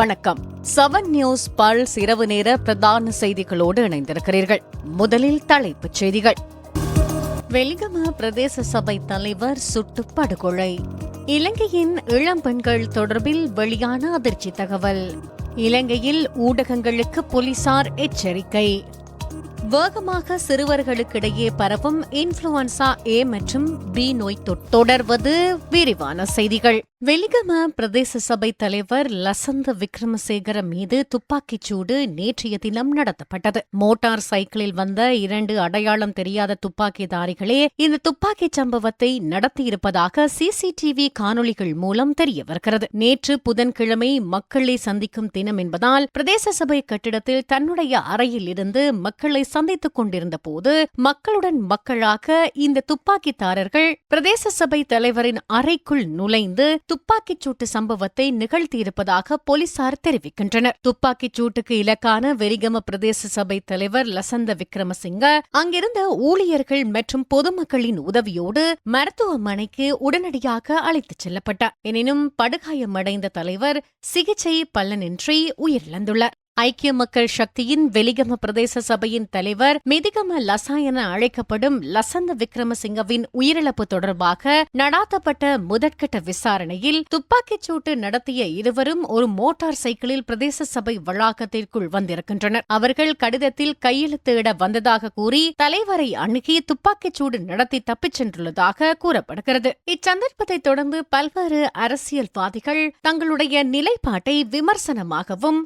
வணக்கம். Seven news pulse இரவு நேர பிரதான செய்திகளோடு இணைந்திருக்கிறீர்கள். முதலில் தலைப்புச் செய்திகள். வெலிகம பிரதேச சபை தலைவர் சுட்டு படுகொலை. இலங்கையின் இளம் பெண்கள் தொடர்பில் வெளியான அதிர்ச்சி தகவல். இலங்கையில் ஊடகங்களுக்கு போலீசார் எச்சரிக்கை. வேகமாக சிறுவர்களுக்கிடையே பரவும் இன்ஃபுளுன்சா ஏ மற்றும் பி நோய் தொடர்வது விரிவான செய்திகள். வெலிகம பிரதேச சபை தலைவர் லசந்த விக்ரமசேகர மீது துப்பாக்கிச் சூடு நேற்றைய தினம் நடத்தப்பட்டது. மோட்டார் சைக்கிளில் வந்த இரண்டு அடையாளம் தெரியாத துப்பாக்கிதாரிகளே இந்த துப்பாக்கிச் சம்பவத்தை நடத்தியிருப்பதாக சிசிடிவி காணொளிகள் மூலம் தெரிய வருகிறது நேற்று புதன்கிழமை மக்களை சந்திக்கும் தினம் என்பதால் பிரதேச சபை கட்டிடத்தில் தன்னுடைய அறையில் இருந்து மக்களை சந்தித்துக் கொண்டிருந்த போது மக்களுடன் மக்களாக இந்த துப்பாக்கிதாரர்கள் பிரதேச சபை தலைவரின் அறைக்குள் நுழைந்து துப்பாக்கிச் சூட்டு சம்பவத்தை நிகழ்த்தியிருப்பதாக போலீசார் தெரிவிக்கின்றனர். துப்பாக்கிச் சூட்டுக்கு இலக்கான வெரிகம பிரதேச சபை தலைவர் லசந்த விக்ரமசிங்க அங்கிருந்த ஊழியர்கள் மற்றும் பொதுமக்களின் உதவியோடு மருத்துவமனைக்கு உடனடியாக அழைத்துச் செல்லப்பட்டார். எனினும் படுகாயமடைந்த தலைவர் சிகிச்சை பலனின்றி உயிரிழந்துள்ளார். ஐக்கிய மக்கள் சக்தியின் வெலிகம பிரதேச சபையின் தலைவர் மிதிகம லசா என அழைக்கப்படும் லசந்த விக்ரமசிங்கவின் உயிரிழப்பு தொடர்பாக நடாத்தப்பட்ட முதற்கட்ட விசாரணையில் துப்பாக்கிச் சூட்டு நடத்திய இருவரும் ஒரு மோட்டார் சைக்கிளில் பிரதேச சபை வளாகத்திற்குள் வந்திருக்கின்றனர். அவர்கள் கடிதத்தில் கையெழுத்திட வந்ததாக கூறி தலைவரை அணுகி துப்பாக்கிச் சூடு நடத்தி தப்பிச் சென்றுள்ளதாக கூறப்படுகிறது. இச்சந்தர்ப்பத்தை தொடர்ந்து பல்வேறு அரசியல்வாதிகள் தங்களுடைய நிலைப்பாட்டை விமர்சனமாகவும்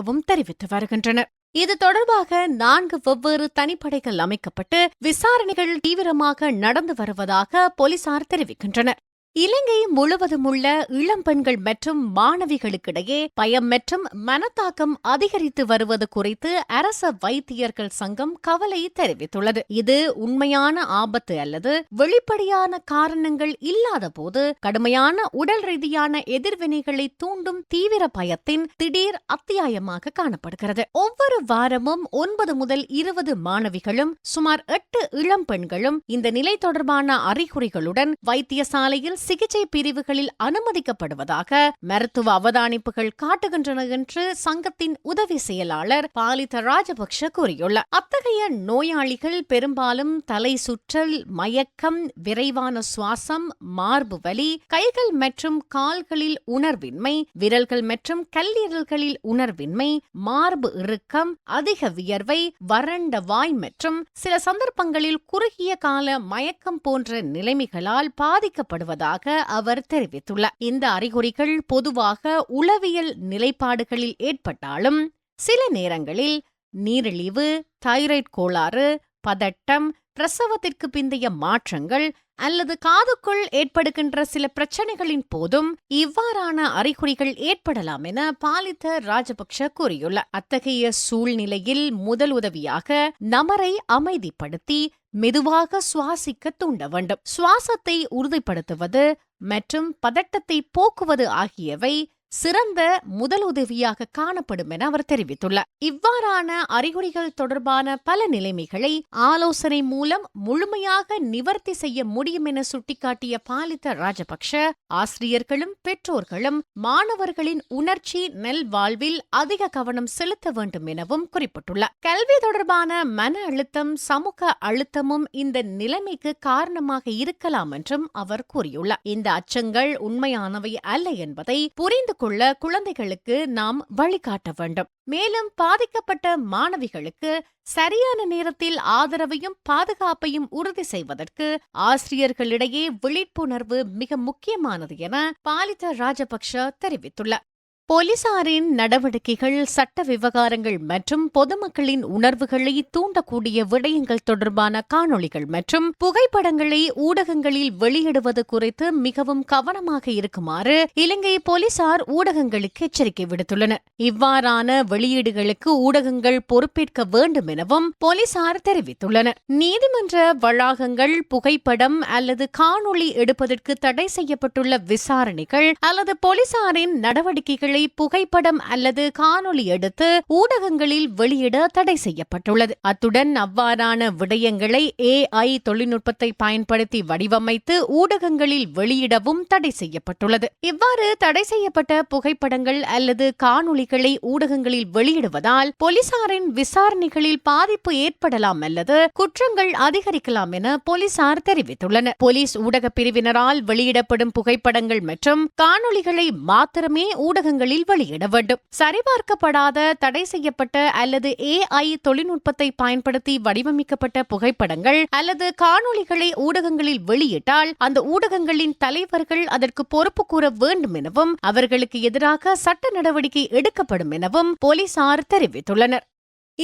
எதிர்ப்பாகவும் தெரிவித்து வருகின்றனர் இது தொடர்பாக நான்கு வெவ்வேறு தனிப்படைகள் அமைக்கப்பட்டு விசாரணைகள் தீவிரமாக நடந்து வருவதாக போலீசார் தெரிவிக்கின்றனர். இலங்கை முழுவதும் உள்ள இளம் பெண்கள் மற்றும் மாணவிகளுக்கிடையே பயம் மற்றும் மனத்தாக்கம் அதிகரித்து வருவது குறித்து அரச வைத்தியர்கள் சங்கம் கவலை தெரிவித்துள்ளது. இது உண்மையான ஆபத்து அல்லது வெளிப்படையான காரணங்கள் இல்லாத போது கடுமையான உடல் ரீதியான எதிர்வினைகளை தூண்டும் தீவிர பயத்தின் திடீர் அத்தியாயமாக காணப்படுகிறது. ஒவ்வொரு வாரமும் ஒன்பது முதல் இருபது மாணவிகளும் சுமார் எட்டு இளம் பெண்களும் இந்த நிலை தொடர்பான அறிகுறிகளுடன் வைத்தியசாலையில் சிகிச்சை பிரிவுகளில் அனுமதிக்கப்படுவதாக மருத்துவ அவதானிப்புகள் காட்டுகின்றன என்று சங்கத்தின் உதவி செயலாளர் பாலித ராஜபக்ஷ கூறியுள்ளார். அத்தகைய நோயாளிகள் பெரும்பாலும் தலை சுற்றல் மயக்கம் விரைவான சுவாசம் மார்பு வலி கைகள் மற்றும் கால்களில் உணர்வின்மை விரல்கள் மற்றும் கல்லீரல்களில் உணர்வின்மை மார்பு இறுக்கம் அதிக வியர்வை வறண்ட வாய் மற்றும் சில சந்தர்ப்பங்களில் குறுகிய கால மயக்கம் போன்ற நிலைமைகளால் பாதிக்கப்படுவதாக அவர் தெரிவித்துள்ளார். இந்த அறிகுறிகள் பொதுவாக உளவியல் நிலைப்பாடுகளில் ஏற்பட்டாலும் சில நேரங்களில் நீரிழிவு தைராய்டு கோளாறு பதட்டம் பிரசவத்திற்கு பிந்தைய மாற்றங்கள் அல்லது காதுக்குள் ஏற்படுகின்ற சில பிரச்சனைகளின் போதும் இவ்வாறான அறிகுறிகள் ஏற்படலாம் என பாலித்த ராஜபக்ஷ கூறியுள்ளார். அத்தகைய சூழ்நிலையில் முதல் உதவியாக நமரை அமைதிப்படுத்தி மெதுவாக சுவாசிக்க தூண்ட வேண்டும். சுவாசத்தை உறுதிப்படுத்துவது மற்றும் பதட்டத்தை போக்குவது ஆகியவை சிறந்த முதலுதவியாக காணப்படும் என அவர் தெரிவித்துள்ளார். இவ்வாறான அறிகுறிகள் தொடர்பான பல நிலைமைகளை ஆலோசனை மூலம் முழுமையாக நிவர்த்தி செய்ய முடியும் என சுட்டிக்காட்டிய பாலித்த ராஜபக்ஷ ஆசிரியர்களும் பெற்றோர்களும் மாணவர்களின் உணர்ச்சி நெல் வாழ்வில் அதிக கவனம் செலுத்த வேண்டும் எனவும் குறிப்பிட்டுள்ளார். கல்வி தொடர்பான மன அழுத்தம் சமூக அழுத்தமும் இந்த நிலைமைக்கு காரணமாக இருக்கலாம் என்றும் அவர் கூறியுள்ளார். இந்த அச்சங்கள் உண்மையானவை அல்ல என்பதை புரிந்து கொள்ள குழந்தைகளுக்கு நாம் வழிகாட்ட வேண்டும். மேலும் பாதிக்கப்பட்ட மாணவிகளுக்கு சரியான நேரத்தில் ஆதரவையும் பாதுகாப்பையும் உறுதி செய்வதற்கு ஆசிரியர்களிடையே விழிப்புணர்வு மிக முக்கியமானது என பாலித ராஜபக்ஷ தெரிவித்துள்ளார். போலீசாரின் நடவடிக்கைகள் சட்ட விவகாரங்கள் மற்றும் பொதுமக்களின் உணர்வுகளை தூண்டக்கூடிய விடயங்கள் தொடர்பான காணொளிகள் மற்றும் புகைப்படங்களை ஊடகங்களில் வெளியிடுவது குறித்து மிகவும் கவனமாக இருக்குமாறு இலங்கை போலீசார் ஊடகங்களுக்கு எச்சரிக்கை விடுத்துள்ளனர். இவ்வாறான வெளியீடுகளுக்கு ஊடகங்கள் பொறுப்பேற்க வேண்டும் எனவும் போலீசார் தெரிவித்துள்ளனர். நீதிமன்ற வளாகங்கள் புகைப்படம் அல்லது காணொளி எடுப்பதற்கு தடை செய்யப்பட்டுள்ள விசாரணைகள் அல்லது போலீசாரின் நடவடிக்கைகளை ஊடகங்களை புகைப்படம் அல்லது காணொளி எடுத்து ஊடகங்களில் வெளியிட தடை செய்யப்பட்டுள்ளது. அத்துடன் அவ்வாறான விடயங்களை ஏஐ தொழில்நுட்பத்தை பயன்படுத்தி வடிவமைத்து ஊடகங்களில் வெளியிடவும் தடை செய்யப்பட்டுள்ளது. இவ்வாறு தடை செய்யப்பட்ட புகைப்படங்கள் அல்லது காணொளிகளை ஊடகங்களில் வெளியிடுவதால் போலீசாரின் விசாரணைகளில் பாதிப்பு ஏற்படலாம் அல்லது குற்றங்கள் அதிகரிக்கலாம் என போலீசார் தெரிவித்துள்ளனர். போலீஸ் ஊடக பிரிவினரால் வெளியிடப்படும் புகைப்படங்கள் மற்றும் காணொளிகளை மாத்திரமே ஊடகங்களில் வெளியிட வேண்டும். சரிபார்க்கப்படாத தடை செய்யப்பட்ட அல்லது ஏஐ தொழில்நுட்பத்தை பயன்படுத்தி வடிவமைக்கப்பட்ட புகைப்படங்கள் அல்லது காணொளிகளை ஊடகங்களில் வெளியிட்டால் அந்த ஊடகங்களின் தலைவர்கள் அதற்கு பொறுப்பு கூற வேண்டும் எனவும் அவர்களுக்கு எதிராக சட்ட நடவடிக்கை எடுக்கப்படும் எனவும் போலீசார் தெரிவித்துள்ளனர்.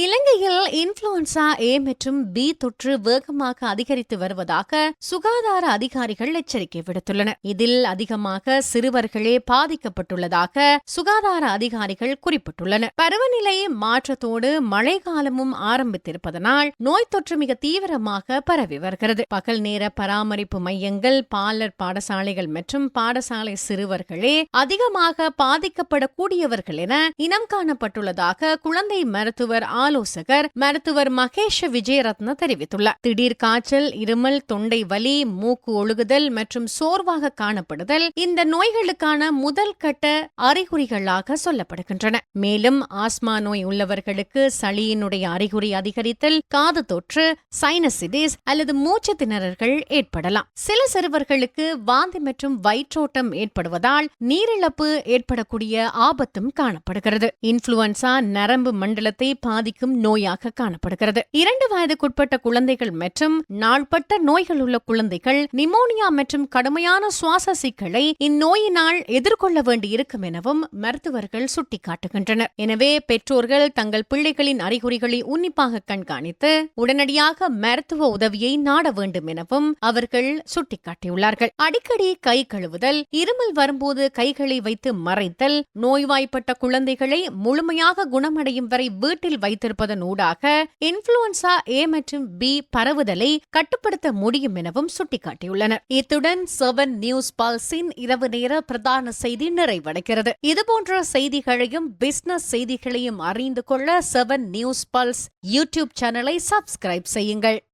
இலங்கையில் இன்ஃபுளுன்சா ஏ மற்றும் பி தொற்று வேகமாக அதிகரித்து வருவதாக சுகாதார அதிகாரிகள் எச்சரிக்கை விடுத்துள்ளனர். இதில் அதிகமாக சிறுவர்களே பாதிக்கப்பட்டுள்ளதாக சுகாதார அதிகாரிகள் குறிப்பிட்டுள்ளனர். பருவநிலை மாற்றத்தோடு மழைக்காலமும் ஆரம்பித்திருப்பதனால் நோய் தொற்று மிக தீவிரமாக பரவி வருகிறது. பகல் நேர பராமரிப்பு மையங்கள் பாலர் பாடசாலைகள் மற்றும் பாடசாலை சிறுவர்களே அதிகமாக பாதிக்கப்படக்கூடியவர்கள் என இனம் காணப்பட்டுள்ளதாக குழந்தை மருத்துவர் ஆலோசகர் மருத்துவர் மகேஷ் விஜயரத்ன தெரிவித்துள்ளார். திடீர் காய்ச்சல் இருமல் தொண்டை வலி மூக்கு ஒழுகுதல் மற்றும் சோர்வாக காணப்படுதல் இந்த நோய்களுக்கான முதல் கட்ட அறிகுறிகளாக சொல்லப்படுகின்றன. மேலும் ஆஸ்மா நோய் உள்ளவர்களுக்கு சளியினுடைய அறிகுறி அதிகரித்தல் காது தொற்று சைனசிடிஸ் அல்லது மூச்சு திணறல்கள் ஏற்படலாம். சில சிறுவர்களுக்கு வாந்தி மற்றும் வயிற்றோட்டம் ஏற்படுவதால் நீரிழப்பு ஏற்படக்கூடிய ஆபத்தும் காணப்படுகிறது. இன்ஃபுளுன்சா நரம்பு மண்டலத்தை பாதிக்கும் நோயாக காணப்படுகிறது. இரண்டு வயதுக்குட்பட்ட குழந்தைகள் மற்றும் நாள்பட்ட நோய்கள் உள்ள குழந்தைகள் நிமோனியா மற்றும் கடுமையான சுவாச சிக்கலை இந்நோயினால் எதிர்கொள்ள வேண்டியிருக்கும் எனவும் மருத்துவர்கள் சுட்டிக்காட்டுகின்றனர். எனவே பெற்றோர்கள் தங்கள் பிள்ளைகளின் அறிகுறிகளை உன்னிப்பாக கண்காணித்து உடனடியாக மருத்துவ உதவியை நாட வேண்டும் எனவும் அவர்கள் சுட்டிக்காட்டியுள்ளார்கள். அடிக்கடி கை கழுவுதல் இருமல் வரும்போது கைகளை வைத்து மறைத்தல் நோய்வாய்ப்பட்ட குழந்தைகளை முழுமையாக குணமடையும் வரை வீட்டில் வைத்து ஊடாக இன்ஃபுளுன்சா ஏ மற்றும் பி பரவுதலை கட்டுப்படுத்த முடியும் எனவும் சுட்டிக்காட்டியுள்ளனர். இத்துடன் செவன் நியூஸ் பல்ஸின் இரவு நேர பிரதான செய்தி நிறைவடைகிறது. இதுபோன்ற செய்திகளையும் பிசினஸ் செய்திகளையும் அறிந்து கொள்ள செவன் நியூஸ் பல்ஸ் யூடியூப் சேனலை சப்ஸ்கிரைப் செய்யுங்கள்.